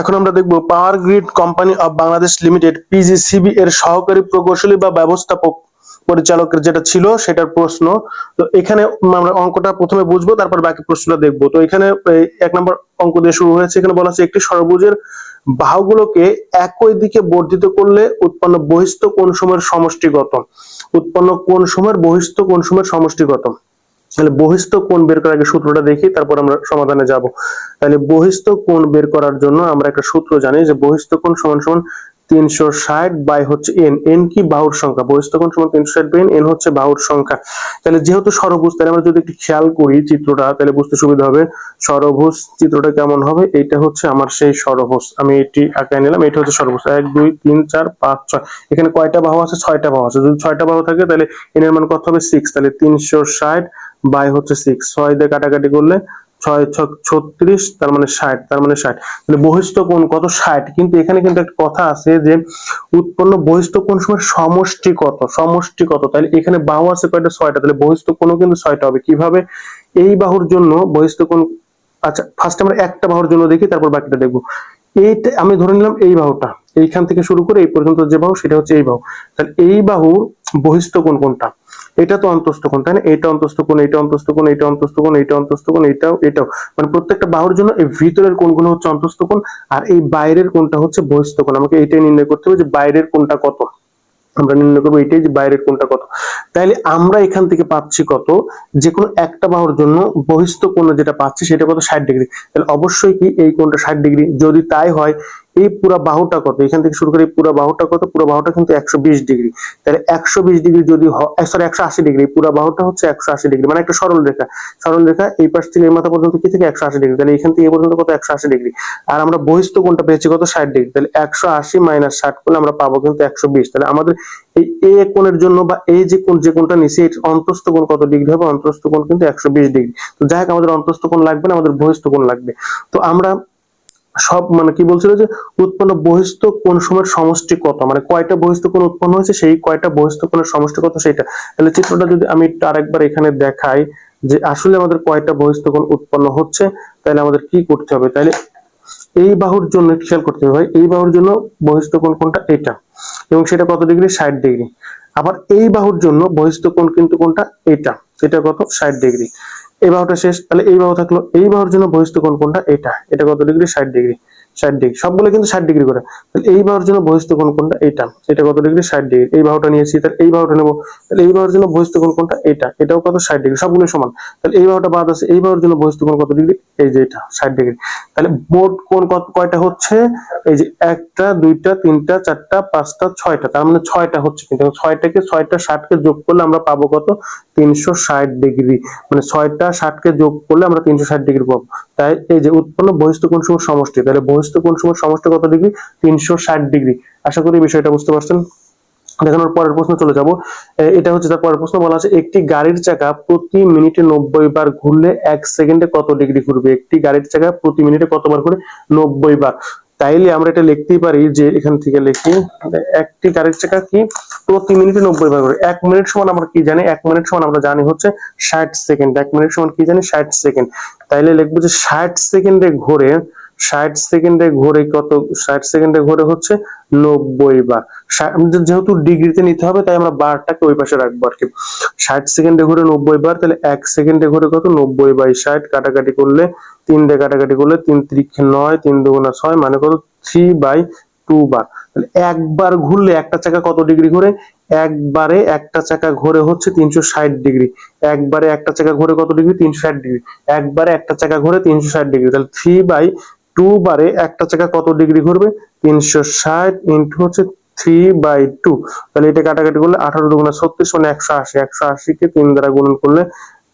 এখন আমরা দেখব power grid company of Bangladesh limited PGCB এর সহকারী প্রকৌশলী বা ব্যবস্থাপক পরিচালকের যেটা ছিল সেটার প্রশ্ন। তো এখানে আমরা অঙ্কটা প্রথমে বুঝব, তারপর বাকি প্রশ্নটা দেখব। তো এখানে এক নম্বর অঙ্ক দিয়ে শুরু হয়েছে। এখানে বলা আছে, একটি সর্বভুজের বাহুগুলোকে একই দিকে বর্ধিত করলে উৎপন্ন বহিস্থ কোন সময়ের সমষ্টিগত? উৎপন্ন কোন সময়ের বহিস্থ কোন সময়ের সমষ্টিগত? তাহলে বহিস্থ কোণ বের করার আগে সূত্রটা দেখি, তারপর আমরা সমাধানে যাব। তাহলে বহিস্থ কোণ বের করার জন্য আমরা একটা সূত্র জানি যে বহিস্থ কোণ সমান সমান তিনশো ষাট বাই হচ্ছে এন এন কি বাহুর সংখ্যা? বহিস্থ কোণ সমান তিনশো ষাট বাই এন হচ্ছে বাহুর সংখ্যা। তাহলে যেহেতু সরভুজ, তাহলে আমরা যদি একটু খেয়াল করি চিত্রটা, তাহলে বুঝতে সুবিধা হবে সরভুজ চিত্রটা কেমন হবে? এইটা হচ্ছে আমার সেই সরভুজ। আমি এটি আঁকায় নিলাম, এটা হচ্ছে সরভুজ। এক, দুই, তিন, চার, পাঁচ, ছয়। এখানে কয়টা বাহু আছে? ছয়টা বাহু আছে। যদি ছয়টা বাহু থাকে, তাহলে এন এর মান কত হবে? সিক্স তাহলে তিনশো ষাট বাই হচ্ছে সিক্স ছয় দিয়ে কাটাকাটি করলে ছয় ছত্রিশ, তার মানে ষাট, তার মানে ষাট। তাহলে বহিস্থ কোণ কত? ষাট। কিন্তু এখানে কিন্তু একটা কথা আছে যে উৎপন্ন বহিস্থ কোণ সময় সমষ্টি কত? সমষ্টি কত? তাহলে এখানে বাহু আছে কয়টা? ছয়টা। তাহলে বহিস্থ কোণও কিন্তু ছয়টা হবে। কীভাবে? এই বাহুর জন্য বহিস্থ কোণ আচ্ছা ফার্স্ট আমরা একটা বাহুর জন্য দেখি, তারপর বাকিটা দেখব। এইটা, আমি ধরে নিলাম এই বাহুটা। এইখান থেকে শুরু করে এই পর্যন্ত যে বাহু, সেটা হচ্ছে এই বাহু। তাহলে এই বাহু বহিস্থ কোণ কোনটা? এটা তো অন্তস্থ কোণ, তাই না? এটা অন্তস্থ কোণ, এটা অন্তস্থ কোণ, এটা অন্তস্থ কোণ, এটা অন্তস্থ কোণ, এটাও এটাও। মানে প্রত্যেকটা বাহুর জন্য এই ভিতরের কোণগুলো হচ্ছে অন্তস্থ কোণ, আর এই বাইরের কোণটা হচ্ছে বহিস্থ কোণ। আমাকে এইটাই নির্ণয় করতে হবে যে বাইরের কোণটা কত। আমরা নির্ণয় করব এটাই যে বাইরের কোণটা কত। তাইলে আমরা এখান থেকে পাচ্ছি কত? যে কোনো একটা বাহুর জন্য বহিস্থ কোণ যেটা পাচ্ছি সেটা কত? ষাট ডিগ্রি। তাহলে অবশ্যই কি এই কোণটা ষাট ডিগ্রি? যদি তাই হয় এই পুরো বাহুটা কত? এখান থেকে শুরু করে পুরো বাহুটা কত? পুরো বাহুটা কিন্তু একশো বিশ ডিগ্রি। তাহলে একশো বিশ ডিগ্রি যদি সরি একশো আশি ডিগ্রি। পুরো বাহুটা হচ্ছে একশো আশি ডিগ্রি। মানে একটা সরল রেখা। সরল রেখা এই পাশ থেকে এই মাথা পর্যন্ত কি থেকে? একশো আশি ডিগ্রি। তাহলে এখান থেকে এই পর্যন্ত কত? একশো আশি ডিগ্রি। আর আমরা বহিস্থ কোণটা পেয়েছি কত? ষাট ডিগ্রি। তাহলে একশো আশি মাইনাস ষাট করলে আমরা পাবো কিন্তু একশো বিশ। তাহলে আমাদের এই এ কোণের জন্য বা এই যে কোণ, যে কোণটা নিচে অন্তস্থ কোণ কত ডিগ্রি হবে? অন্তস্থ কোণ কিন্তু একশো বিশ ডিগ্রি। তো যাই হোক, আমাদের অন্তস্থ কোণ লাগবে না, আমাদের বহিস্থ কোণ লাগবে। তো আমরা সব মানে কি বলছিল যে উৎপন্ন বহিস্থ কোন সময়ের সমষ্টি কত? মানে কয়টা বহিস্থ কোণ উৎপন্ন হয়েছে? সেই কয়টা বহিস্থ কোণের সমষ্টি কত সেটা তাহলে চিত্রটা যদি আমি আরেকবার এখানে দেখাই যে আসলে আমাদের কয়টা বহিস্থ কোণ উৎপন্ন হচ্ছে, তাহলে আমাদের কি করতে হবে? তাহলে এই বাহুর জন্য খেয়াল করতে হবে এই বাহুর জন্য বহিস্থ কোণ কোনটা? এটা এবং সেটা কত ডিগ্রি? ষাট ডিগ্রি। আবার এই বাহুর জন্য বহিস্থ কোণ কিন্তু কোনটা? এটা এটা কত? ষাট ডিগ্রি। এই বাহুটা শেষ, তাহলে এই বাহু থাকল, এই বাহুর জন্য বহিস্থ কোন কোনটা এটা এটা কত ডিগ্রি ষাট ডিগ্রি ষাট ডিগ্রি সবগুলো কিন্তু ষাট ডিগ্রি করে। তাহলে এই বাহুর জন্য বহিস্থ কোণ কোনটা এটা এটা কত ডিগ্রি ষাট ডিগ্রি এই বাহুটা নিয়েছি, তাহলে এই বাহুটা নেব। তাহলে এই বাহুর জন্য বহিস্থ কোণ কোনটা এটা এটাও কত? ষাট ডিগ্রি সবগুলো সমান। তাহলে এই বাহুটা বাদ আছে, এই বাহুর জন্য বহিস্থ কোণ কত ডিগ্রি এই যে এটা, ষাট ডিগ্রি তাহলে কোণ কত, কয়টা হচ্ছে? এই যে একটা, দুইটা, তিনটা, চারটা, পাঁচটা, ছয়টা, তার মানে ছয়টা হচ্ছে কিন্তু। ছয়টাকে, ছয়টা ষাটকে যোগ করলে আমরা পাবো কত? তিনশো ষাট ডিগ্রি মানে ছয়টা ষাটকে যোগ করলে আমরা তিনশো ষাট ডিগ্রি পাবো। তাই এই যে উৎপন্ন বহিস্থ কোন সময় সমষ্টি, তাহলে বহিস্থ কোন সময় সমষ্টি কত ডিগ্রি? তিনশো ষাট ডিগ্রি। আশা করি বিষয়টা বুঝতে পারছেন। দেখানোর পরের প্রশ্ন চলে যাব। এটা হচ্ছে তার পরের প্রশ্ন বলা আছে, একটি গাড়ির চাকা প্রতি মিনিটে নব্বই বার ঘুরলে এক সেকেন্ডে কত ডিগ্রি ঘুরবে? একটি গাড়ির চাকা প্রতি মিনিটে কতবার ঘুরে? নব্বই বার। তাইলে আমরা এটা লিখতেই পারি যে এখান থেকে লিখি, একটি গাড়ির চাকা কি? প্রতি মিনিটে নব্বই বার করে। এক মিনিট সমান আমরা কি জানি? এক মিনিট সমান আমরা জানি হচ্ছে ষাট সেকেন্ড। এক মিনিট সমান কি জানি? ষাট সেকেন্ড। তাইলে লিখব যে ষাট সেকেন্ডে ঘুরে ষাট সেকেন্ডে ঘুরে কত? ষাট সেকেন্ডে ঘুরে হচ্ছে নব্বই বার। যেহেতু ডিগ্রিতে নিতে হবে, তাই আমরা বারটাকে ওই পাশে রাখব আর কি। ষাট সেকেন্ডে ঘুরে নব্বই বার, তাহলে এক সেকেন্ডে ঘুরে কত? নব্বই বাই ষাট। কাটাকাটি করলে তিন ডে কাটাকাটি করলে তিন ত্রিক্ষে নয়, তিন দুগুণা ছয় মানে কত? থ্রি বাই টু বার। তাহলে একবার ঘুরলে একটা চাকা কত ডিগ্রি ঘুরে? একবারে একটা চাকা ঘুরে হচ্ছে তিনশো ষাট ডিগ্রি। একবারে একটা চাকা ঘুরে কত ডিগ্রি? তিনশো ষাট ডিগ্রি। একবারে একটা চাকা ঘুরে তিনশো ষাট ডিগ্রি। তাহলে থ্রি বাই টু বারে একটা চাকা কত ডিগ্রি ঘুরবে? তিনশো ষাট ইন্টু হচ্ছে থ্রি বাই টু তাহলে এটা কাটাকাটি করলে আঠারো দুগুণা ছত্রিশ মানে একশো আশি। একশো আশিকে তিন দ্বারা গুণন করলে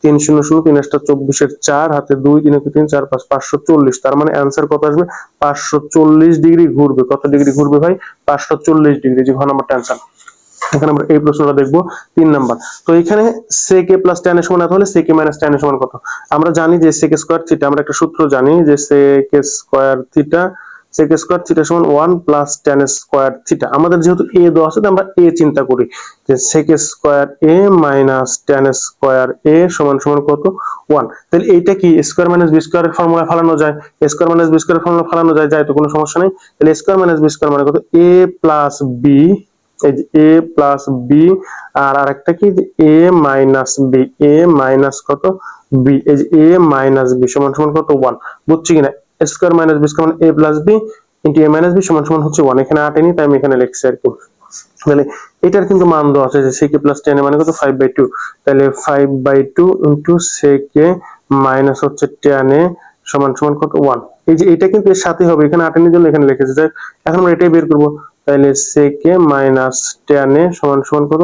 তিন শূন্য শূন্য তিন একটা চব্বিশের চার, হাতে দুই, তিন তিন, চার, পাঁচ, পাঁচশো চল্লিশ। তার মানে অ্যান্সার কত আসবে? পাঁচশো চল্লিশ ডিগ্রি ঘুরবে। কত ডিগ্রি ঘুরবে ভাই? পাঁচশো চল্লিশ ডিগ্রি যে ঘন নাম্বারটা অ্যান্সার এখানে আমরা এই প্রশ্নটা দেখব তিন নাম্বার। তো এখানে sec a প্লাস tan এর সমান এত হলে sec a মাইনাস tan এর সমান কত? আমরা জানি যে sec স্কয়ার থিটা আমরা একটা সূত্র জানি যে sec square theta sec square theta সমান one plus tan square theta আমাদের যেহেতু এ দেওয়া আছে আমরা এ চিন্তা করি। যে sec square A minus tan square A সমান সমান কত? ওয়ান তাহলে এইটা কি? স্কোয়ার মাইনাস বি স্কোয়ারের ফর্মুলা ফালানো যায়? স্কোয়ার মাইনাস বি স্কোয়ারের ফর্মুলা ফালানো যায় যায় তো কোনো সমস্যা নেই। তাহলে স্কোয়ার মাইনাস বি স্কোয়ার মানে কত? এ প্লাস বি এই যে এ প্লাস বি আর আরেকটা কি? A minus B A minus কত? বি এই যে এ মাইনাস বি সমান সমান কত? ওয়ান বুঝছি কিনা? Square minus B square A plus B into A minus B সমান সমান হচ্ছে ওয়ান এখানে আটেনি তাই আমি এখানে লিখছি আর কি। তাহলে এটার কিন্তু মান দেওয়া আছে যে সেকে প্লাস টেন মানে কত? ফাইভ বাই টু তাহলে five by two into sec A minus হচ্ছে টেন এ সমান সমান কত? ওয়ান এই যে এটা কিন্তু এর সাথে হবে। এখানে আটেনের জন্য এখানে লিখেছে। যাই এখন আমরা এটাই বের করব। তাহলে সেকে মাইনাস টেন সমান সমান কত?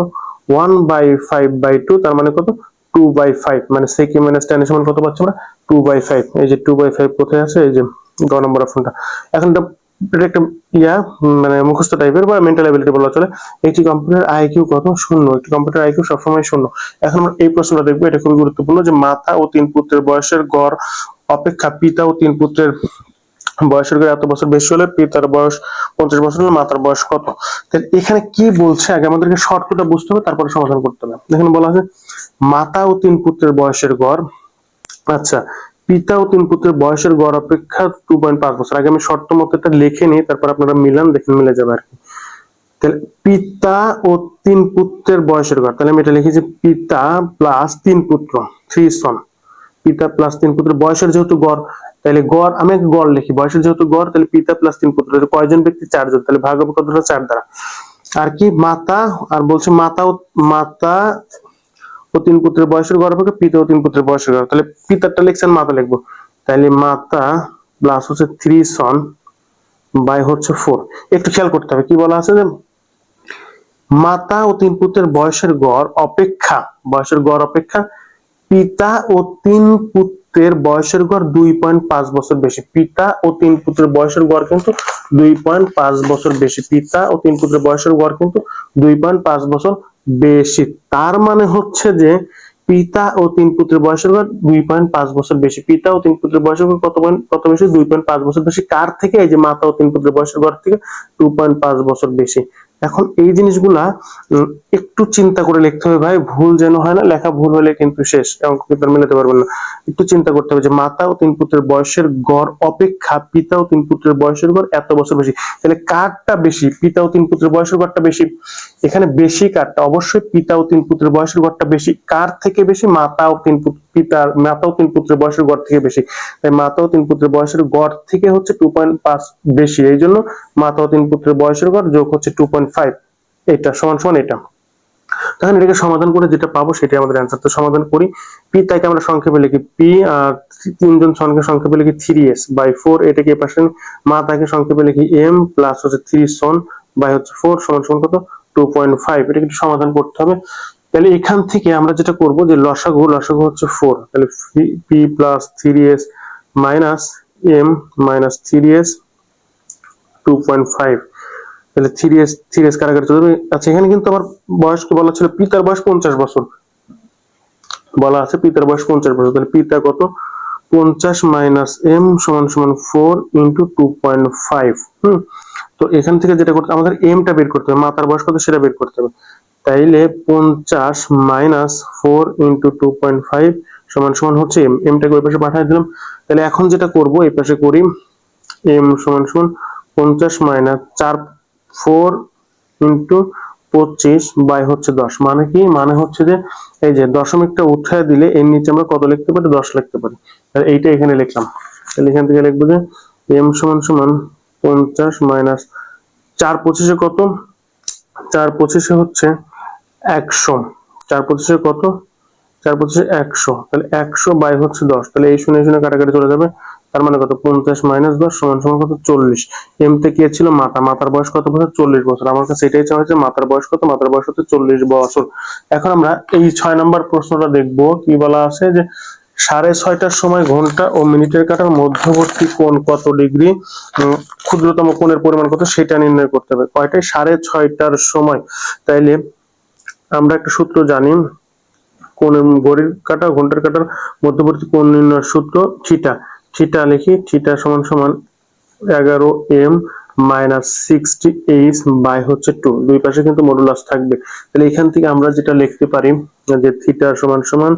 One by five by two তার মানে কত? টু বাই ফাইভ মানে সেকে মাইনাস টেন সমান কত পাচ্ছি আমরা? টু বাই ফাইভ এই যে টু বাই ফাইভ কোথায় আছে? এই যে গ নম্বর অপশনটা এখন এটা একটা ইয়া মানে মুখস্থ টাইপের বা মেন্টাল অ্যাবিলিটি বলা চলে। একটি কম্পিউটার আইকিউ কত? শূন্য। একটি কম্পিউটার আইকিউ সবসময় শূন্য। এখন আমরা এই প্রশ্নটা দেখব, এটা খুবই গুরুত্বপূর্ণ যে মাতা ও তিন পুত্রের বয়সের গড়, অপেক্ষা পিতা ও তিন পুত্রের বয়সের গড় এত বছর বেশি হলে পিতার বয়স পঞ্চাশ বছর হলে মাতার বয়স কত? তাহলে এখানে কি বলছে? আগে আমাদেরকে শর্তটা বুঝতে হবে, তারপরে সমাধান করতে হবে। এখানে বলা আছে মাতা ও তিন পুত্রের বয়সের গড়। আচ্ছা পিতা ও তিন পুত্রের বয়সের গড় অপেক্ষা টু পয়েন্ট পাঁচ বছর। আগে আমি শর্ত মতো এটা লিখে নিই, তারপর আপনারা মিলান দেখেন মিলে যাবে আর কি। তাহলে পিতা ও তিন পুত্রের বয়সের গড়। তাহলে আমি এটা লিখেছি, পিতা প্লাস তিন পুত্র থ্রি সন পিতা প্লাস তিন পুত্রের বয়সের যেহেতু গড় তাহলে গড়, আমি গড় লিখি। বয়সের যেহেতু গড়, তাহলে পিতা প্লাস তিন পুত্র। কয়জন ব্যক্তি? চারজন। তাহলে ভাগ হবে কতটা? চার দ্বারা। আর কি? মাতা, আর বলছে মাতা মাতা ও তিন পুত্রের বয়সের গড় অপেক্ষা পিতা ও তিন পুত্রের বয়সের গড়। তাহলে পিতারটা লিখছেন মাতা লিখব। তাহলে মাতা প্লাস হচ্ছে থ্রি সন বাই হচ্ছে ফোর একটু খেয়াল করতে হবে। কি বলা আছে যে মাতা ও তিন পুত্রের বয়সের গড় অপেক্ষা। বয়সের গড় অপেক্ষা পিতা ও তিন পুত্রের বয়সের গড় দুই পয়েন্ট পাঁচ বছর বেশি। পিতা ও তিন পুত্রের বয়সের গড় কিন্তু দুই পয়েন্ট পাঁচ বছর বেশি। পিতা ও তিন পুত্রের বয়সের গড় কিন্তু দুই পয়েন্ট পাঁচ বছর বেশি। তার মানে হচ্ছে যে পিতা ও তিন পুত্রের বয়সের গড় দুই পয়েন্ট পাঁচ বছর বেশি। পিতা ও তিন পুত্রের বয়সের গড় কত পয়েন্ট কত বেশি? দুই পয়েন্ট পাঁচ বছর বেশি। কার থেকে? এই যে মাতা ও তিন পুত্রের বয়সের গড় থেকে টু পয়েন্ট পাঁচ বছর বেশি। এখন এই জিনিসগুলা একটু চিন্তা করে লিখতে হবে, ভাই, ভুল যেন হয় না, লেখা ভুল হলে কিন্তু শেষ অঙ্ক আর মেলাতে পারবেন না। একটু চিন্তা করতে হবে যে মাতা ও তিন পুত্রের বয়সের গড় অপেক্ষা পিতা ও তিন পুত্রের বয়সের গড় এত বছর বেশি। তাহলে কারটা বেশি পিতা ও তিন পুত্রের বয়সের গড়টা বেশি? এখানে বেশি কারটা, অবশ্যই পিতা ও তিন পুত্রের বয়সের গড়টা বেশি। কার থেকে বেশি? মাতা ও তিন পুত্র পিতার মাতা ও তিন পুত্রের বয়সের গড় থেকে বেশি। তাই মাতা ও তিন পুত্রের বয়সের গড় থেকে হচ্ছে টু পয়েন্ট পাঁচ বেশি এই জন্য মাতা ও তিন পুত্রের বয়সের গড় যোগ হচ্ছে টু পয়েন্ট ফাইভ এটা সমান সমান এটা তখন এটাকে সমাধান করে যেটা পাবো সেটাই আমাদের অ্যান্সার তো সমাধান করি পি তাকে আমরা সংক্ষেপে লিখি পি আর তিনজন সংক্ষেপে লিখি থ্রি এস বাই ফোর এটাকে পাশে মা তাকে সংক্ষেপে লিখি এম প্লাস সন ফোর সমান সমান কত? টু পয়েন্ট ফাইভ এটাকে একটু সমাধান করতে হবে। তাহলে এখান থেকে আমরা যেটা করব যে লসাগু লসাগু হচ্ছে ফোর তাহলে P plus three S minus M minus three S two point five তাহলে থ্রি এস থ্রি এস কারাগারে চলে আচ্ছা এখানে কিন্তু আমার বয়সকে বলা ছিল, পিতার বয়স পঞ্চাশ বছর। বলা আছে পিতার বয়স পঞ্চাশ বছর। তাহলে পিতা কত? পঞ্চাশ মাইনাস এম সমান সমান four into two point five hmm? তো এখান থেকে যেটা করতে আমাদের এমটা বের করতে হবে। মাতার বয়স কত সেটা বের করতে হবে। তাইলে পঞ্চাশ minus four into two point five সমান সমান হচ্ছে এম এমটাকে ওই পাশে পাঠিয়ে দিলাম। তাহলে এখন যেটা করব, এই পাশে করি এম সমান সমান পঞ্চাশ মাইনাস চার ফোর ইন্টু পঁচিশ বাই হচ্ছে দশ। মানে কি? মানে হচ্ছে যে এই যে দশমিকটা উঠায় দিলে এর নিচে আমরা কত লিখতে পারি? দশ লিখতে পারি। এইটা এখানে লিখলাম। তাহলে এখান থেকে লিখব যে এম সমান সমান পঞ্চাশ মাইনাস চার পঁচিশে কত? চার পঁচিশে হচ্ছে একশো। চার পঁচিশে কত? চার পঁচিশে একশো। তাহলে একশো বাই হচ্ছে দশ। তাহলে এই শুনে শুনে কাটাকাটি চলে যাবে তার মানে কত? পঞ্চাশ মাইনাস দশ সমান সমান কত? চল্লিশ। এম তে কে ছিল? মাতা। মাতার বয়স কত? বছর? চল্লিশ বছর। আমার কাছে এটাই চাওয়া হয়েছে, মাতার বয়স কত? মাতার বয়স হচ্ছে চল্লিশ বছর। এখন আমরা এই ছয় নম্বর প্রশ্নটা দেখব। কি বলা আছে যে, সাড়ে ছয়টার সময় ঘণ্টা ও মিনিটের কাটার মধ্যবর্তী কোণ কত ডিগ্রি? ক্ষুদ্রতম কোণের পরিমাণ কত? সেটা নির্ণয় করতে হবে। কয়টায়? সাড়ে ছয়টার সময়। তাইলে আমরা একটা সূত্র জানি। কোন ঘড়ির কাটা, ঘণ্টার কাটার মধ্যবর্তী কোণ নির্ণয়ের সূত্র থিটা। থিটা লিখি, থিটা সমান সমান এগারো M minus sixty H by হচ্ছে টু। দুই পাশে কিন্তু মডুলাস থাকবে। তাহলে এখান থেকে আমরা যেটা লিখতে পারি, যে থিটা সমান সমান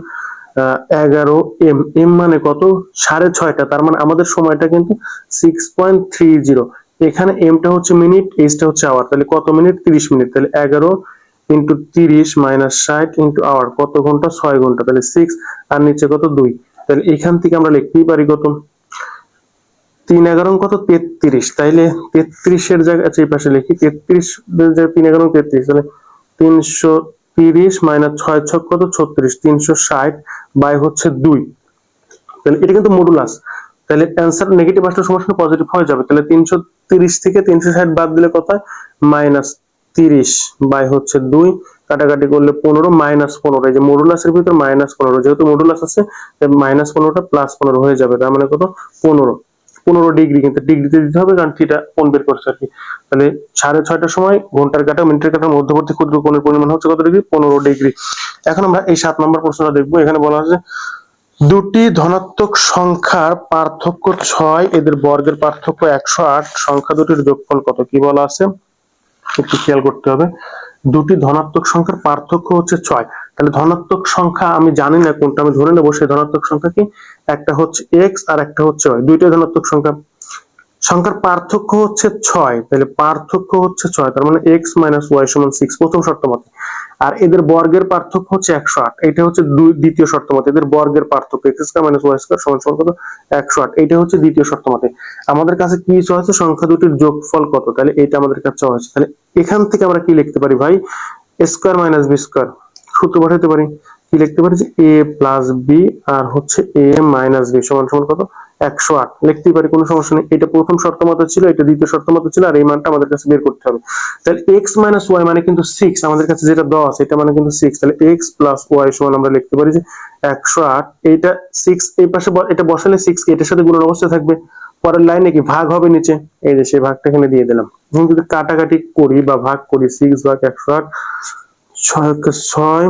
এগারো এম। এম মানে কত? সাড়ে ছয়টা। তার মানে আমাদের সময়টা কিন্তু সিক্স পয়েন্ট থ্রি জিরো। এখানে এমটা হচ্ছে মিনিট, এইচটা হচ্ছে আওয়ার তাহলে কত মিনিট? তিরিশ মিনিট। তাহলে এগারো ইন্টু তিরিশ মাইনাস ষাট ইন্টু আওয়ার কত ঘণ্টা? ছয় ঘণ্টা। তাহলে সিক্স আর নিচে কত? দুই। তাহলে এখান থেকে আমরা লিখতেই পারি কত? তিন এগারো কত? তেত্রিশ। তাইলে তেত্রিশের জায়গায় আচ্ছা এই পাশে লিখি। তেত্রিশ তিন এগারো তেত্রিশ। তাহলে তিনশো তিরিশ মাইনাস ছয় ছক কত? ছত্রিশ। তিনশো ষাট বাই হচ্ছে দুই। তাহলে এটা কিন্তু মডুলাস তাহলে অ্যান্সার নেগেটিভ আসলে সমস্যা পজিটিভ হয়ে যাবে। তাহলে তিনশো তিরিশ থেকে তিনশো ষাট বাদ দিলে কত মাইনাস তিরিশ বাই হচ্ছে দুই, কাটাকাটি করলে পনেরো মাইনাস পনেরো। এই যে মডুলাসের ভিতর মাইনাস পনেরো, যেহেতু মডুলাস আছে মাইনাস পনেরোটা প্লাস পনেরো হয়ে যাবে, তার মানে কত? পনেরো। পনেরো ডিগ্রি কিন্তু ডিগ্রিতে দিতে হবে, কারণ থিটা কোন বের করছে আর কি। তাহলে সাড়ে ছয়টার সময় ঘণ্টার কাটা, মিনিটের কাটা, মধ্যবর্তী ক্ষুদ্র কোণের পরিমাণ হচ্ছে কত ডিগ্রি পনেরো ডিগ্রি এখন আমরা এই সাত নম্বর প্রশ্নটা দেখব। এখানে বলা হচ্ছে দুটি ধনাত্মক সংখ্যার পার্থক্য ছয়, এদের বর্গের পার্থক্য একশো আট, সংখ্যা দুটির যোগফল কত? কি বলা আছে? একটু খেয়াল করতে হবে। দুটি ধনাত্মক সংখ্যার পার্থক্য হচ্ছে ছয়। তাহলে ধনাত্মক সংখ্যা আমি জানি না কোনটা আমি ধরে নেব, সেই ধনাত্মক সংখ্যা কি? একটা হচ্ছে এক্স আর একটা হচ্ছে ওয়াই দুইটাই ধনাত্মক সংখ্যা। সংখ্যার পার্থক্য হচ্ছে ছয়, তাহলে পার্থক্য হচ্ছে ছয়, তার মানে এক্স মাইনাস ওয়াই সমান সিক্স প্রথম শর্ত মতে। আর এদের বর্গের পার্থক্য হচ্ছে একশো আট। এটা হচ্ছে দ্বিতীয় শর্ত মতে। এদের বর্গের পার্থক্য X square minus Y square সমান সমান কত? একশো আট। এটা হচ্ছে দ্বিতীয় শর্ত মতে। আমাদের কাছে কি আছে সংখ্যা দুটির যোগফল কত? তাহলে এটা আমাদের কাছে আছে তাহলে এখান থেকে আমরা কি লিখতে পারি ভাই? স্কোয়ার মাইনাস বি স্কোয়ার সূত্র পাঠাতে পারি। কি লিখতে পারি? যে এ প্লাস বি আর হচ্ছে এ মাইনাস বি সমান সমান কত? একশো আট। লিখতেই পারি, কোনো সমস্যা নেই। এটা প্রথম শর্ত মতো ছিল, এটা দ্বিতীয় শর্ত মতো ছিল, আর এই মানটা আমাদের কাছে বের করতে হবে। তাহলে এক্স মাইনাস ওয়াই মানে কিন্তু সিক্স আমাদের কাছে যেটা দশ এটা মানে কিন্তু সিক্স তাহলে এক্স প্লাস ওয়াই সমান আমরা লিখতে পারি যে একশো আট। এইটা সিক্স এই পাশে এটা বসালে সিক্স এটার সাথে গুণন অবস্থায় থাকবে। পরের লাইনে কি ভাগ হবে নিচে? এই যে সেই ভাগটা এখানে দিয়ে দিলাম। যদি কাটাকাটি করি বা ভাগ করি সিক্স ভাগ একশো আট ছয় ছয়,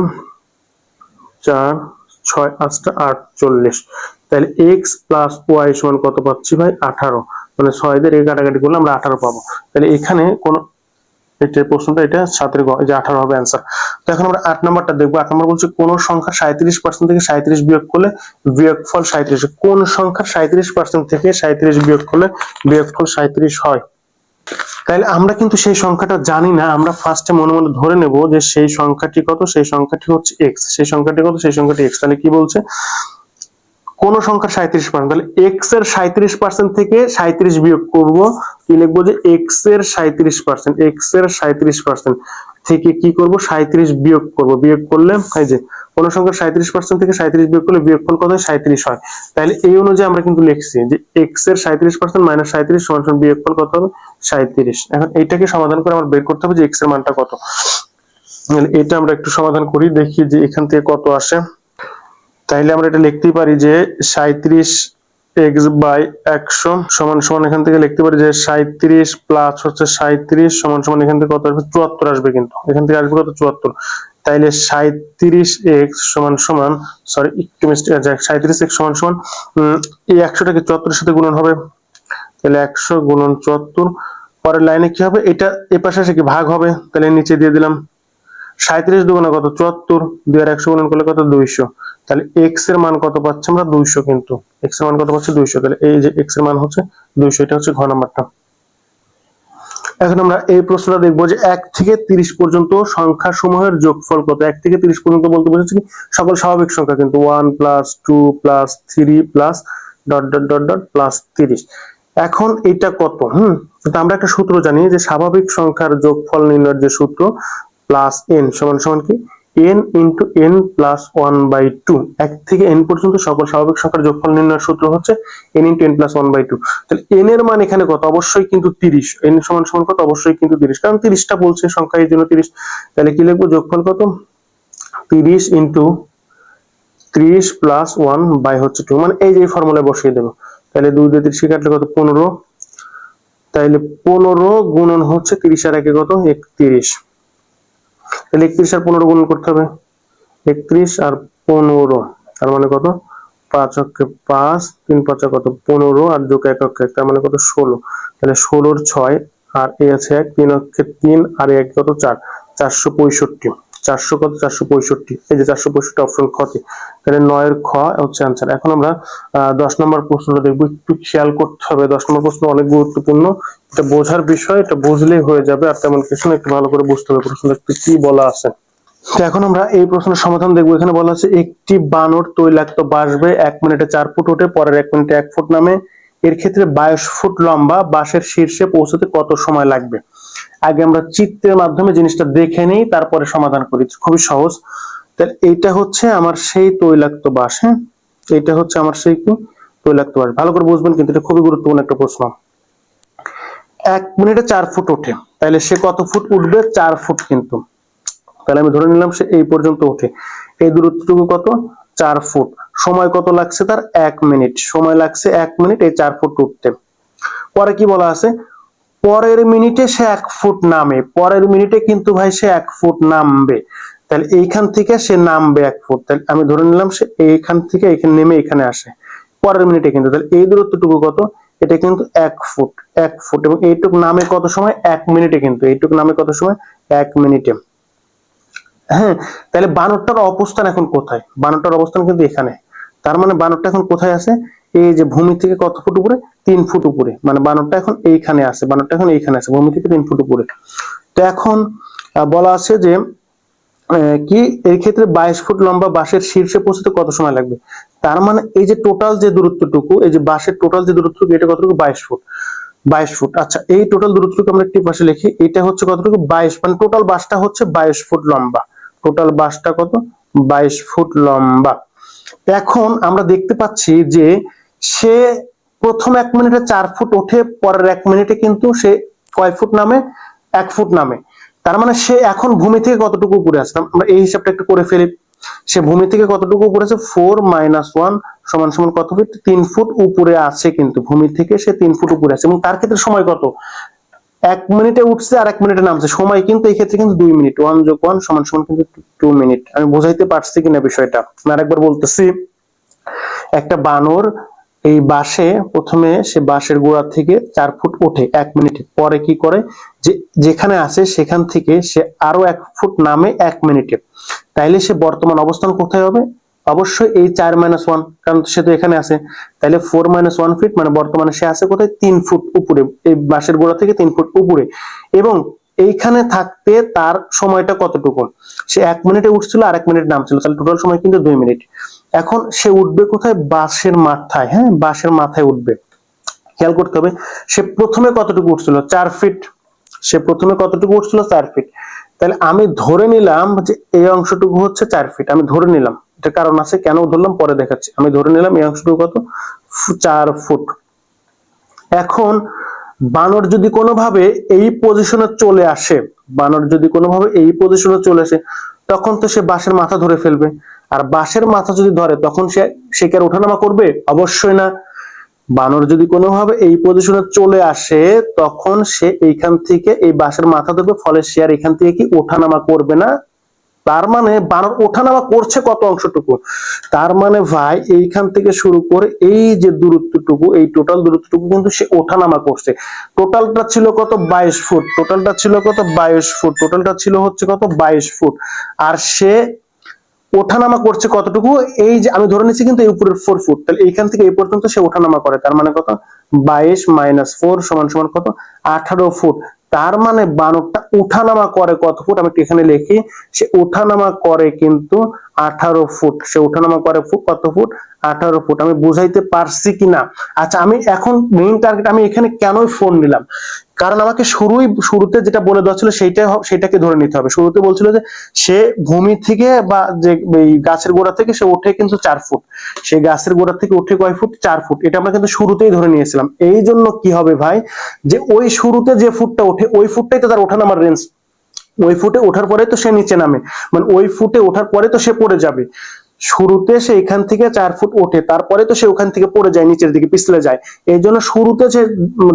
চার, ছয় পাঁচটা আটচল্লিশ। তাহলে এক্স প্লাস ওয়াই সমান কত পাচ্ছি ভাই? আঠারো। মানে ছয়দের এই কাটাকাটি করলে আমরা আঠারো পাবো। তাহলে এখানে কোন এটা প্রশ্নটা এটা সাতের যে আঠারো হবে অ্যান্সার তো এখন আমরা আট নম্বরটা দেখব। আট নম্বর বলছে কোন সংখ্যা সাঁত্রিশ পার্সেন্ট থেকে সাঁত্রিশ বিয়োগ করলে বিয়োগফল সাঁত্রিশ কোন সংখ্যার সাঁত্রিশ পার্সেন্ট থেকে সাঁত্রিশ বিয়োগ করলে বিয়োগফল সাঁত্রিশ হয়? তাহলে আমরা কিন্তু সেই সংখ্যাটা জানি না। আমরা ফার্স্টে মনে মনে ধরে নেব যে সেই সংখ্যাটি কত? সেই সংখ্যাটি হচ্ছে এক্স সেই সংখ্যাটি কত? সেই সংখ্যাটি এক্স তাহলে কি বলছে? কোন সংখ্যার সাঁত্রিশ পার্সেন্ট। তাহলে এক্সের সাঁত্রিশ পার্সেন্ট থেকে সাঁত্রিশ বিয়োগ করব। কি লিখব যে এক্সের সাঁত্রিশ পার্সেন্ট এক্সের সাঁত্রিশ পার্সেন্ট থেকে কি করব? সাঁত্রিশ বিয়োগ করব। বিয়োগ করলে, এই যে, কোন সংখ্যার সাঁত্রিশ পার্সেন্ট থেকে সাঁত্রিশ বিয়োগ করলে বিয়োগফল কত সাঁত্রিশ হয়। তাহলে এই অনুযায়ী আমরা কিন্তু লিখছি যে এক্সের সাঁত্রিশ পার্সেন্ট মাইনাস সাঁত্রিশ সমান সমান বিয়োগফল কত হবে? সাঁত্রিশ। এখন এইটাকে সমাধান করে আমার বের করতে হবে যে এক্সের মানটা কত। এটা আমরা একটু সমাধান করি, দেখি যে এখান থেকে কত আসে। তাইলে আমরা এটা লিখতেই পারি যে সাঁত্রিশ এক্স বাই একশো সমান সমান এখান থেকে লিখতে পারি যে সাঁত্রিশ প্লাস হচ্ছে সাঁত্রিশ সমান সমান এখান থেকে কত আসবে? চুয়াত্তর আসবে কিন্তু। এখান থেকে আসবে কত? চুয়াত্তর। তাইলে সাঁত্রিশ এক্স সমান সমান সরি একটু মিস্টেক সাঁত্রিশ এক্স সমান সমান এই একশোটাকে চুয়াত্তরের সাথে গুণন হবে। তাহলে একশো গুণন চুয়াত্তর। পরের লাইনে কি হবে? এটা এ পাশে এসে কি ভাগ হবে? তাহলে নিচে দিয়ে দিলাম। সাঁত্রিশ দুগুণে কত? চুয়াত্তর। দুই আর একশো গুণন করলে কত? দুইশো। তাহলে এক্সের মান কত পাচ্ছি আমরা দুইশো কিন্তু? এক্সের মান কত পাচ্ছি? দুইশো। তাহলে এই যে এক্সের মান হচ্ছে দুইশো, এটা হচ্ছে ঘ নাম্বারটা। এখন আমরা এই প্রশ্নটা দেখব যে এক থেকে তিরিশ পর্যন্ত সংখ্যা সমূহের যোগফল কত? এক থেকে তিরিশ পর্যন্ত বলতে বোঝাচ্ছে কি? সকল স্বাভাবিক সংখ্যা কিন্তু one plus two plus three plus dot dot dot dot plus তিরিশ। এখন এটা কত? হুম আমরা একটা সূত্র জানি যে স্বাভাবিক সংখ্যার যোগফল নির্ণয়ের যে সূত্র, প্লাস এন সমান সমান কি? N into N plus one by two এক থেকে এন পর্যন্ত সকল স্বাভাবিক সংখ্যার যোগফল নির্ণয়ের সূত্র হচ্ছে N into N plus one by two তাহলে এন এর মান এখানে কত? অবশ্যই কিন্তু তিরিশ। এন সমান সমান কত? অবশ্যই কিন্তু তিরিশ। কারণ তিরিশটা বলছে সংখ্যা, এই জন্য তিরিশ। তাহলে কি লিখব? যোগফল কত? তিরিশ ইন্টু ত্রিশ প্লাস ওয়ান বাই হচ্ছে টু মানে এই যে ফর্মুলায় বসিয়ে দেবো। তাহলে দুই দিয়ে তিরিশ কাটলে কত? পনেরো। তাইলে পনেরো গুণন হচ্ছে তিরিশ আর একে কত? একত্রিশ। তাহলে একত্রিশ আর পনেরো গুণ করতে হবে। একত্রিশ আর পনেরো, তার মানে কত? পাঁচ অক্ষে পাঁচ, তিন পাঁচ কত? পনেরো আর যোগ এক অক্ষে তার মানে কত? ষোলো। তাহলে ষোলোর ছয় আর এ আছে এক, তিন অক্ষে তিন আর এক কত? চার। চারশো পঁয়ষট্টি। চারশো কত? চারশো পঁয়ষট্টি। এই যে চারশো পঁয়ষট্টি অপশন খতে তাহলে নয়ের খ হচ্ছে আনসার এখন আমরা দশ নম্বর প্রশ্নটা দেখব। একটু খেয়াল করতে হবে। দশ নম্বর প্রশ্ন অনেক গুরুত্বপূর্ণ। এটা বোঝার বিষয়, এটা বুঝলেই হয়ে যাবে। আর তেমন কিছু না, একটু ভালো করে বুঝতে হবে প্রশ্নটা কি বলা আছে। তো এখন আমরা এই প্রশ্নের সমাধান দেখব। এখানে বলা আছে, একটি বানর তৈলাক্ত বাসবে এক মিনিটে চার ফুট ওঠে, পরের এক মিনিটে এক ফুট নামে। এর ক্ষেত্রে বাইশ ফুট লম্বা বাঁশের শীর্ষে পৌঁছতে কত সময় লাগবে? আগে আমরা চিত্রের মাধ্যমে জিনিসটা দেখে নিই, তারপরে সমাধান করি। খুবই সহজ। তাহলে এইটা হচ্ছে আমার সেই তৈলাক্ত বাস হ্যাঁ? এইটা হচ্ছে আমার সেই কি? তৈলাক্ত বাস। ভালো করে বুঝবেন কিন্তু এটা খুবই গুরুত্বপূর্ণ একটা প্রশ্ন। এক মিনিটে চার ফুট ওঠে। তাহলে সে কত ফুট উঠবে? চার ফুট কিন্তু। তাহলে আমি ধরে নিলাম সে এই পর্যন্ত ওঠে। এই দূরত্বটুকু কত? চার ফুট। সময় কত লাগছে তার? এক মিনিট। সময় লাগছে এক মিনিট এই চার ফুট উঠতে। পরে কি বলা আছে? পরের মিনিটে সে এক ফুট নামে। পরের মিনিটে কিন্তু ভাই সে এক ফুট নামবে। তাহলে এইখান থেকে সে নামবে এক ফুট। তাহলে আমি ধরে নিলাম সে এইখান থেকে এখানে নেমে এখানে আসে। পরের মিনিটে কিন্তু। তাহলে এই দূরত্বটুকু কত? এটা কিন্তু এক ফুট। এক ফুট। এবং এইটুক নামে কত সময়? এক মিনিটে কিন্তু। এইটুক নামে কত সময়? এক মিনিটে। হ্যাঁ তাহলে বানরটার অবস্থান এখন কোথায়? বানরটার অবস্থান কিন্তু এখানে। তার মানে বানরটা এখন কোথায় আছে? এই যে ভূমি থেকে কত ফুট উপরে? তিন ফুট উপরে। মানে বানরটা এখন এইখানে আছে, বানরটা এখন এইখানে আছে, ভূমি থেকে তিন ফুট উপরে। তো এখন বলা আছে যে কি এর ক্ষেত্রে বাইশ ফুট লম্বা বাঁশের শীর্ষে পৌঁছতে কত সময় লাগবে? তার মানে এই যে টোটাল যে দূরত্বটুকু, এই যে বাঁশের টোটাল যে দূরত্বটুকু, এটা কতটুকু? বাইশ ফুট। বাইশ ফুট আচ্ছা এই টোটাল দূরত্বটুকু আমরা একটি পাশে লিখি, এটা হচ্ছে কতটুকু? বাইশ মানে টোটাল বাসটা হচ্ছে বাইশ ফুট লম্বা। টোটাল বাসটা কত? বাইশ ফুট লম্বা। এখন আমরা দেখতে পাচ্ছি যে সে প্রথম এক মিনিটে চার ফুট ওঠে, পরের এক মিনিটে কিন্তু সে কয় ফুট নামে? এক ফুট নামে। তার মানে সে এখন ভূমি থেকে কতটুকু উপরে আছে? আমরা এই হিসাবটা একটু করে ফেলি। সে ভূমি থেকে কতটুকু উপরে আছে? ফোর মাইনাস ওয়ান সমান সমান কত ফিট? তিন ফুট উপরে আছে কিন্তু। ভূমি থেকে সে তিন ফুট উপরে আছে। এবং তার ক্ষেত্রে সময় কত? এক মিনিটে উঠছে আর এক মিনিটে নামছে। সময় কিন্তু এই ক্ষেত্রে কিন্তু দুই মিনিট। ওয়ান যোগ ওয়ান সমান সমান কিন্তু টু মিনিট। আমি বোঝাইতে পারছি কিনা বিষয়টা? আরেকবার বলতেছি। একটা বানর এই বাঁশে প্রথমে সে বাঁশের গোড়া থেকে চার ফুট ওঠে, এক মিনিটে। পরে কি করে? যে, যেখানে আছে সেখান থেকে সে আরও এক ফুট নামে এক মিনিটে। তাইলে সে বর্তমান অবস্থান কোথায় হবে? অবশ্যই এই চার মাইনাস ওয়ান কারণ সে তো এখানে আছে। তাহলে ফোর মাইনাস ওয়ান ফিট মানে বর্তমানে সে আছে কোথায়? তিন ফুট উপরে, এই বাঁশের গোড়া থেকে তিন ফুট উপরে। এবং এইখানে থাকতে তার সময়টা কতটুকু সে এক মিনিটে উঠছিল আর এক মিনিট নামছিল। তাহলে টোটাল সময় কিন্তু দুই মিনিট। এখন সে উঠবে কোথায়? বাঁশের মাথায় হ্যাঁ? বাঁশের মাথায় উঠবে। খেয়াল করতে হবে, সে প্রথমে কতটুকু উঠছিল? চার ফিট সে প্রথমে কতটুকু উঠছিল? চার ফিট তাহলে আমি ধরে নিলাম যে এই অংশটুকু হচ্ছে চার ফিট আমি ধরে নিলাম। এটা কারণ আছে, কেন ধরলাম? পরে দেখাচ্ছি। আমি ধরে নিলাম এই অংশটুকু কত? চার ফুট এখন বানর যদি কোনোভাবে এই পজিশনে চলে আসে, বানর যদি কোনোভাবে এই পজিশনে চলে আসে, তখন তো সে বাঁশের মাথা ধরে ফেলবে। আর বাঁশের মাথা যদি ধরে, তখন সে সে কি আর ওঠানামা করবে? অবশ্যই না। বানর যদি কোনোভাবে এই পজিশনে চলে আসে, তখন সে এইখান থেকে এই বাঁশের মাথা ধরবে, ফলে সে আর এখান থেকে কি ওঠানামা করবে না? তার মানে বানর ওঠানামা করছে কত অংশটুকু? তার মানে ভাই এইখান থেকে শুরু করে এই যে দূরত্বটুকু, এই টোটাল দূরত্বটুকু কিন্তু সে ওঠানামা করছে। টোটালটা ছিল কত? বাইশ ফুট। টোটালটা ছিল কত? বাইশ ফুট। টোটালটা ছিল হচ্ছে কত? বাইশ ফুট। আর সে ওঠানামা করছে কতটুকু? এই যে আমি ধরে নিচ্ছি কিন্তু এই উপরের ফোর ফুট তাহলে এইখান থেকে এই পর্যন্ত সে ওঠানামা করে। তার মানে কত? বাইশ মাইনাস ফোর সমান সমান কত? আঠারো ফুট। তার মানে বানরটা উঠানামা করে কত ফুট? আমি এখানে লিখি। সে উঠানামা করে কিন্তু আঠারো ফুট। সে ওঠানামা করে ফু- কত ফুট? আঠারো ফুট। আমি বুঝাইতে পারছি কিনা আচ্ছা আমি এখন মেইন টার্গেট আমি এখানে কেনই ফোন নিলাম? কারণ আমাকে শুরুই, শুরুতে যেটা বলে দেওয়া ছিল সেইটাই সেটাকে ধরে নিতে হবে। শুরুতে বলছিল যে সে ভূমি থেকে বা যে গাছের গোড়া থেকে সে ওঠে কিন্তু চার ফুট। সে গাছের গোড়া থেকে উঠে কয় ফুট? চার ফুট। এটা আমরা কিন্তু শুরুতেই ধরে নিয়েছিলাম। এই জন্য কি হবে ভাই? যে ওই শুরুতে যে ফুটটা ওঠে, ওই ফুটটাই তো তার ওঠানামার রেঞ্জ ওই ফুটে ওঠার পরে তো সে নিচে নামে। মানে ওই ফুটে ওঠার পরে তো সে পড়ে যাবে। শুরুতে সে এখান থেকে চার ফুট ওঠে, তারপরে তো সে ওখান থেকে পড়ে যায়, নিচের দিকে পিছলে যায়। এই জন্য শুরুতে সে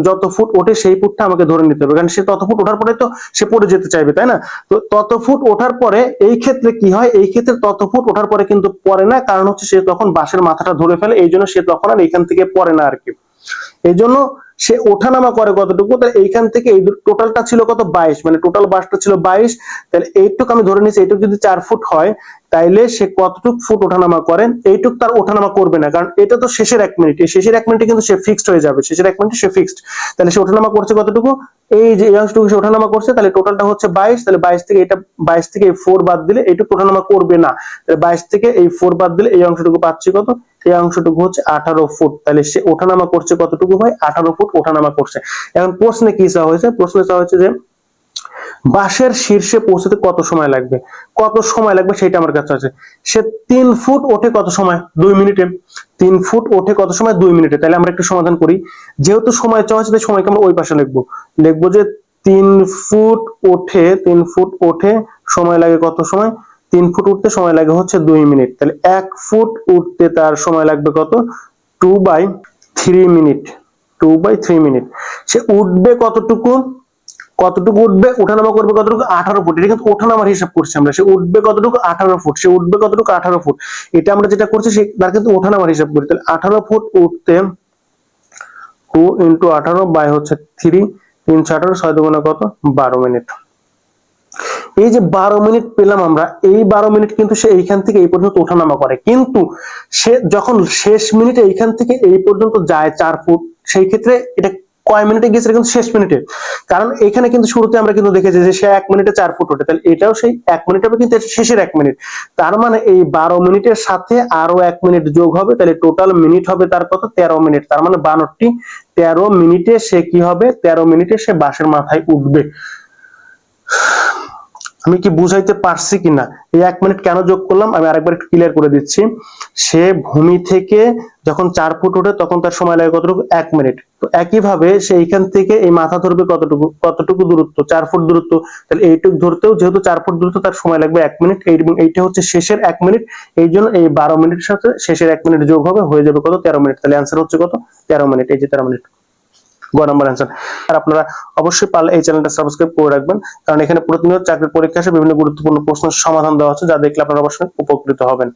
যত ফুট ওঠে সেই ফুটটা আমাকে ধরে নিতে হবে, কারণ সে তত ফুট ওঠার পরে তো সে পড়ে যেতে চাইবে, তাই না? তো তত ফুট ওঠার পরে এই ক্ষেত্রে কি হয়? এই ক্ষেত্রে তত ফুট ওঠার পরে কিন্তু পড়ে না, কারণ হচ্ছে সে তখন বাঁশের মাথাটা ধরে ফেলে, এই জন্য সে তখন আর এখান থেকে পড়ে না আর কি এই জন্য সে ওঠানামা করে কতটুকু? তাহলে এইখান থেকে এই টোটালটা ছিল কত? বাইশ। মানে টোটাল বাসটা ছিল বাইশ। তাহলে এইটুক আমি ধরে নিচ্ছি এইটুকু যদি চার ফুট হয় তাইলে সে কতটুক ফুট ওঠানামা করেন, এইটুক তার ওঠানামা করবে না। কারণ এটা তো শেষের এক মিনিট এই শেষের এক মিনিটে কিন্তু সে ফিক্সড হয়ে যাবে। শেষের এক মিনিটে সে ফিক্সড তাহলে সে ওঠানামা করছে কতটুকু? এই যে অংশটুকু সে ওঠানামা করছে তাহলে টোটালটা হচ্ছে বাইশ। তাহলে বাইশ থেকে এটা, বাইশ থেকে এই ফোর বাদ দিলে এইটুকু ওঠানামা করবে না। তাহলে বাইশ থেকে এই ফোর বাদ দিলে এই অংশটুকু পাচ্ছি কত? এই অংশটুকু হচ্ছে আঠারো ফুট। তাহলে সে ওঠানামা করছে কতটুকু হয় আঠারো ফুট ওঠানামা করছে। এখন প্রশ্নে কি চাওয়া হয়েছে? প্রশ্নে চাওয়া হয়েছে যে বাঁশের শীর্ষে পৌঁছতে কত সময় লাগবে? কত সময় লাগবে সেটা আমার কাছে আছে। সে তিন ফুট ওঠে কত সময়? দুই মিনিটে। তিন ফুট ওঠে কত সময়? দুই মিনিটে। তাহলে আমরা একটু সমাধান করি। যেহেতু সময় চাওয়া হচ্ছে সময়কে আমরা ওই পাশে লিখব। লিখব যে তিন ফুট ওঠে, তিন ফুট ওঠে সময় লাগে কত সময়? তিন ফুট উঠতে সময় লাগে হচ্ছে দুই মিনিট। তাহলে এক ফুট উঠতে তার সময় লাগবে কত? Two by three minute. Two by three minute. সে উঠবে কতটুকু? কতটুকু উঠবে, ওঠানামা করবে কতটুকু? আঠারো ফুট। এটা কিন্তু ওঠানামার হিসাব করছি আমরা। সে উঠবে কতটুকু? আঠারো ফুট। সে উঠবে কতটুকু? আঠারো ফুট। এটা আমরা যেটা করছি, সে তার কিন্তু ওঠানামার হিসাব করি। তাহলে আঠারো ফুট উঠতে টু ইন্টু আঠারো বাই হচ্ছে থ্রি, তিনশো আঠারো, ছয় দুগুণে কত? বারো মিনিট। এই যে বারো মিনিট পেলাম আমরা, এই বারো মিনিট কিন্তু সে এইখান থেকে এই পর্যন্ত ওঠানামা করে। কিন্তু সে যখন শেষ মিনিটে এইখান থেকে এই পর্যন্ত যায় চার ফুট, সেই ক্ষেত্রে এটা কয় মিনিটে গিয়েছে কিন্তু শেষ মিনিটে। কারণ এখানে কিন্তু শুরুতে আমরা কিন্তু দেখেছি যে সে এক মিনিটে চার ফুট ওঠে। তাহলে এটাও সেই এক মিনিট হবে কিন্তু শেষের এক মিনিট। তার মানে এই বারো মিনিটের সাথে আরও এক মিনিট যোগ হবে, তাহলে টোটাল মিনিট হবে তার কত? তেরো মিনিট। তার মানে বানরটি তেরো মিনিটে সে কি হবে? তেরো মিনিটে সে বাসের মাথায় উঠবে। আমি কি বুঝাইতে পারছি কিনা? এই এক মিনিট কেন যোগ করলাম? আমি আরেকবার একটু ক্লিয়ার করে দিচ্ছি। সে ভূমি থেকে যখন চার ফুট ওঠে, তখন তার সময় লাগে কতটুকু? এক মিনিট। তো একইভাবে সে এইখান থেকে এই মাথা ধরবে কতটুকু? কতটুকু দূরত্ব? চার ফুট দূরত্ব। তাহলে এইটুকু ধরতেও যেহেতু চার ফুট দূরত্ব, তার সময় লাগবে এক মিনিট। এবং এইটা হচ্ছে শেষের এক মিনিট। এই জন্য এই বারো মিনিটের সাথে শেষের এক মিনিট যোগ হবে, হয়ে যাবে কত? তেরো মিনিট। তাহলে অ্যান্সার হচ্ছে কত? তেরো মিনিট। এই যে তেরো মিনিট। গ নাম্বার অ্যান্সার আর আপনারা অবশ্যই পারলে এই চ্যানেলটা সাবস্ক্রাইব করে রাখবেন, কারণ এখানে প্রতিনিয়ত চাকরির পরীক্ষা বিভিন্ন গুরুত্বপূর্ণ প্রশ্নের সমাধান দেওয়া হচ্ছে, যা দেখলে আপনারা অবশ্যই উপকৃত হবেন।